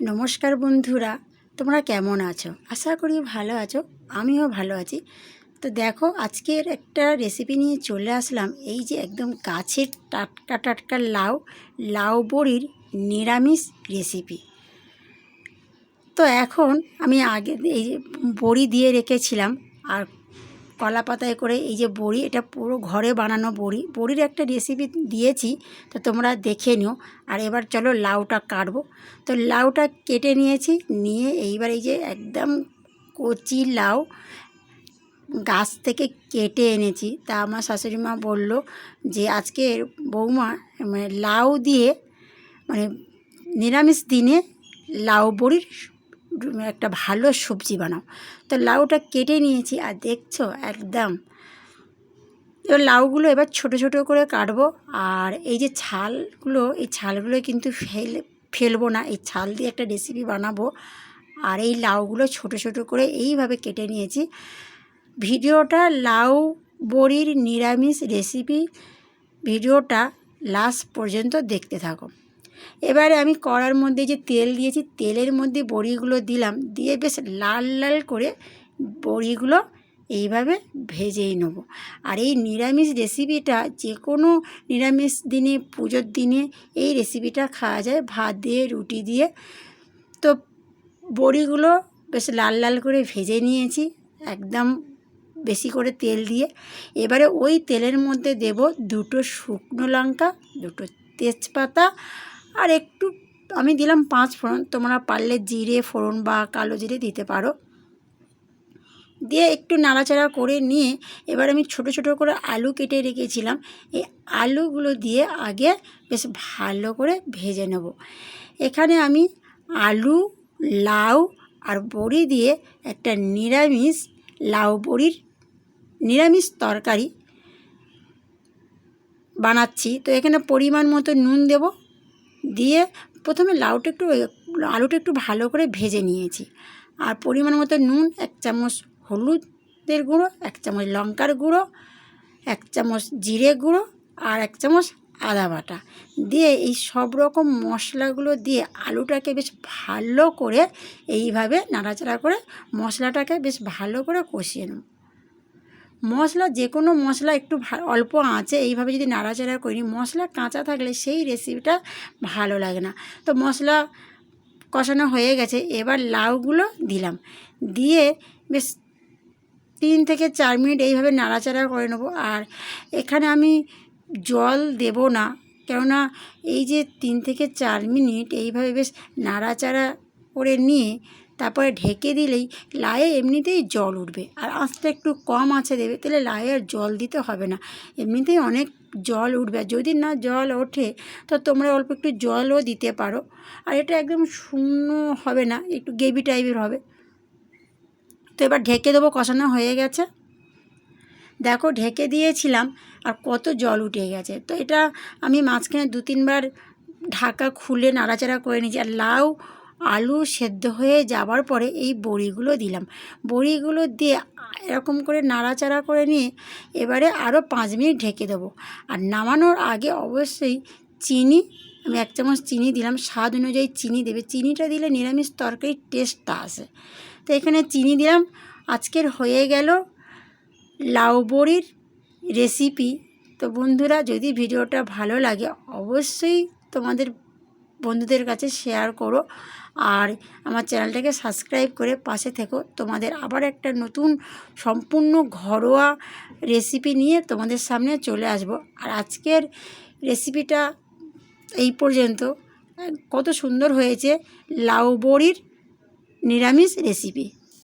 নমস্কার বন্ধুরা, তোমরা কেমন আছো? আশা করি ভালো আছো, আমিও ভালো আছি। তো দেখো, আজকের একটা রেসিপি নিয়ে চলে আসলাম, এই যে একদম গাছের টাটকা টাটকা লাউ লাউ বড়ির নিরামিষ রেসিপি তো এখন আমি আগে এই বড়ি দিয়ে রেখেছিলাম, আর কলা পাতায় করে এই যে বড়ি, এটা পুরো ঘরে বানানো বড়ি। বড়ির একটা রেসিপি দিয়েছি, তো তোমরা দেখে নিও। আর এবার চলো লাউটা কাটবো। তো লাউটা কেটে নিয়েছি, নিয়ে এইবার এই যে একদম কচি লাউ গাছ থেকে কেটে এনেছি। তা আমার শাশুড়ি মা বলল যে, আজকে বৌমা মানে লাউ দিয়ে মানে নিরামিষ দিনে লাউ বড়ির একটা ভালো সবজি বানাও। তো লাউটা কেটে নিয়েছি আর দেখছ একদম। এবার লাউগুলো এবার ছোট ছোট করে কাটবো আর এই যে ছালগুলো, এই ছালগুলো কিন্তু ফেলে, ফেলব না, এই ছাল দিয়ে একটা রেসিপি বানাবো। আর এই লাউগুলো ছোট ছোট করে এইভাবে কেটে নিয়েছি। ভিডিওটা লাউ বড়ির নিরামিষ রেসিপি ভিডিওটা লাস্ট পর্যন্ত দেখতে থাকো। এবারে আমি কড়ার মধ্যে যে তেল দিয়েছি, তেলের মধ্যে বড়িগুলো দিলাম। দিয়ে বেশ লাল লাল করে বড়িগুলো এইভাবে ভেজেই নেব। আর এই নিরামিষ রেসিপিটা যে কোনো নিরামিষ দিনে, পুজোর দিনে এই রেসিপিটা খাওয়া যায় ভাত দিয়ে, রুটি দিয়ে। তো বড়িগুলো বেশ লাল লাল করে ভেজে নিয়েছি, একদম বেশি করে তেল দিয়ে। এবারে ওই তেলের মধ্যে দেব দুটো শুকনো লঙ্কা, দুটো তেজপাতা আর একটু, আমি দিলাম পাঁচ ফোড়ন, তোমরা পারলে জিরে, ফোড়ন বা কালো জিরে দিতে পারো। দিয়ে একটু নাড়াচাড়া করে নিয়ে এবার আমি ছোট ছোট করে আলু কেটে রেখেছিলাম। এই আলুগুলো দিয়ে আগে বেশ ভালো করে ভেজে নেব। এখানে আমি আলু, লাউ আর বড়ি দিয়ে একটা নিরামিষ লাউ বড়ির নিরামিষ তরকারি বানাচ্ছি। তো এখানে পরিমাণ মতো নুন দেব। দিয়ে প্রথমে লাউটা একটু আলুটা একটু ভালো করে ভেজে নিয়েছি। আর পরিমাণ মতো নুন, এক চামচ হলুদের গুঁড়ো, এক চামচ লঙ্কার গুঁড়ো, এক চামচ জিরে গুঁড়ো আর এক চামচ আদা বাটা। দিয়ে এই সব রকম মশলাগুলো দিয়ে আলুটাকে বেশ ভালো করে এইভাবে নাড়াচাড়া করে মশলাটাকে বেশ ভালো করে কষিয়ে নেব। মশলা যে কোনো মশলা একটু অল্প আঁচে এইভাবে যদি নাড়াচাড়া করি, মশলা কাঁচা থাকলে সেই রেসিপিটা ভালো লাগে না। তো মশলা কষানো হয়ে গেছে, এবার লাউগুলো দিলাম। দিয়ে বেশ তিন থেকে চার মিনিট এইভাবে নাড়াচাড়া করে নেব। আর এখানে আমি জল দেব না, কেননা এই যে তিন থেকে চার মিনিট এইভাবে বেশ নাড়াচাড়া করে নিয়ে তারপরে ঢেকে দিলেই লায়ে এমনিতেই জল উঠবে। আর আঁচটা একটু কম আছে দেবে, তাহলে লায়ে আর জল দিতে হবে না। এমনিতেই অনেক জল উঠবে, আর যদি না জল ওঠে, তো তোমরা অল্প একটু জলও দিতে পারো। আর এটা একদম শূন্য হবে না, একটু গেবি টাইপের হবে। তো এবার ঢেকে দেবো, কষানো হয়ে গেছে। দেখো, ঢেকে দিয়েছিলাম, আর কত জল উঠে গেছে। তো এটা আমি মাঝখানে দু তিনবার ঢাকা খুলে নাড়াচাড়া করে নিয়েছি। আর লাউ আলু সেদ্ধ হয়ে যাবার পরে এই বড়িগুলো দিলাম। বড়িগুলো দিয়ে এরকম করে নাড়াচাড়া করে নিয়ে এবারে আরও পাঁচ মিনিট ঢেকে দেবো। আর নামানোর আগে অবশ্যই চিনি, আমি এক চামচ চিনি দিলাম। স্বাদ অনুযায়ী চিনি দেবে। চিনিটা দিলে নিরামিষ তরকারির টেস্টটা আসে। তো এখানে চিনি দিলাম। আজকের হয়ে গেল লাউ বড়ির রেসিপি তো বন্ধুরা, যদি ভিডিওটা ভালো লাগে, অবশ্যই তোমাদের বন্ধুদের কাছে শেয়ার করো। আর আমার চ্যানেলটাকে সাবস্ক্রাইব করে পাশে থেকো। তোমাদের আবার একটা নতুন সম্পূর্ণ ঘরোয়া রেসিপি নিয়ে তোমাদের সামনে চলে আসব। আর আজকের রেসিপিটা এই পর্যন্ত। কত সুন্দর হয়েছে। লাউ বড়ির নিরামিষ রেসিপি